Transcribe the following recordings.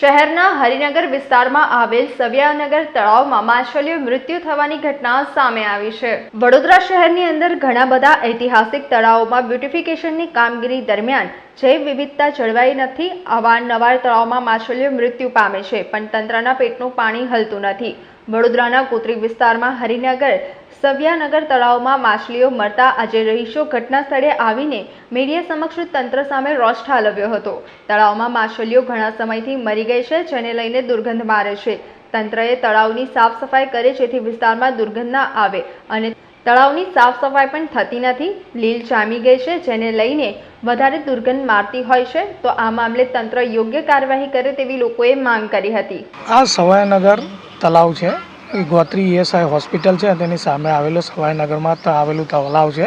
શહેરના હરિનગર વિસ્તારમાં આવેલ સવ્યાનગર તળાવમાં માછલીઓ મૃત્યુ થવાની ઘટના સામે આવી છે. વડોદરા શહેરની અંદર ઘણા બધા ઐતિહાસિક તળાવોમાં બ્યુટિફિકેશનની કામગીરી દરમિયાન જૈવ વિવિધતા જળવાઈ નથી અવારનવાર તળાવમાં માછલીઓ મૃત્યુ પામે છે, પણ તંત્રના પેટનું પાણી હલતું નથી. વડોદરાના કોતરી વિસ્તારમાં હરિનગર સવ્યાનગર તળાવમાં માછલીઓ મરતા આજે રહીશો ઘટના સ્થળે આવીને મીડિયા સમક્ષ તંત્ર સામે રોષ ઠાલવ્યો હતો. તળાવમાં માછલીઓ ઘણા સમયથી મરી ગઈ છે, જેને લઈને દુર્ગંધ મારે છે. તંત્રએ તળાવની સાફ સફાઈ કરે જેથી વિસ્તારમાં દુર્ગંધ ના આવે અને તળાવની સાફ સફાઈ પણ થતી નથી. લીલ જામી ગઈ છે, જેને લઈને વધારે દુર્ગંધ મારતી હોય છે, તો આ મામલે તંત્ર યોગ્ય કાર્યવાહી કરે તેવી લોકોએ માંગ કરી હતી. આ સવાયનગર તળાવ છે. ગોત્રી ઈએસઆઈ હોસ્પિટલ છે તેની સામે આવેલું સવાઈનગરમાં આવેલું તલાવ છે,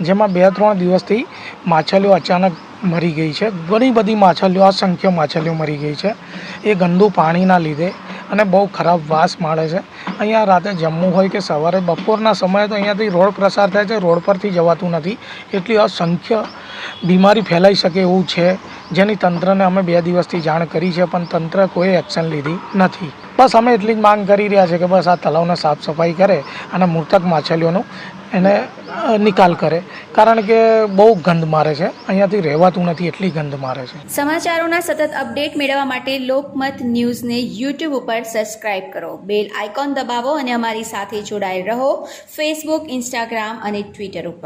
જેમાં બે ત્રણ દિવસથી માછલીઓ અચાનક મરી ગઈ છે. ઘણી બધી માછલીઓ, અસંખ્ય માછલીઓ મરી ગઈ છે. એ ગંદુ પાણીના લીધે અને બહુ ખરાબ વાસ માળે છે. અહીંયા રાતે જમવું હોય કે સવારે, બપોરના સમયે તો અહીંયાથી રોડ પ્રસાર થાય છે, રોડ પરથી જવાતું નથી. એટલી અસંખ્ય બીમારી ફેલાઈ શકે એવું છે, જેની તંત્રને અમે બે દિવસથી જાણ કરી છે, પણ તંત્ર કોઈ એક્શન લીધી નથી. બસ અમે એટલી જ માંગ કરી રહ્યા છે કે બસ આ તલાવને સાફ સફાઈ કરે અને મૃતક માછલીઓનું એને નિકાલ કરે. કારણ કે બહુ ગંધ મારે છે. અહીંયાથી રહેવાતું નથી, એટલી ગંધ મારે છે. સમાચારોના સતત અપડેટ મેળવવા માટે લોકમત ન્યૂઝને યુટ્યુબ ઉપર સબસ્ક્રાઇબ કરો. બેલ આઇકોન દબાવો અને અમારી સાથે જોડાયેલ રહો ફેસબુક, ઇન્સ્ટાગ્રામ અને ટ્વિટર ઉપર.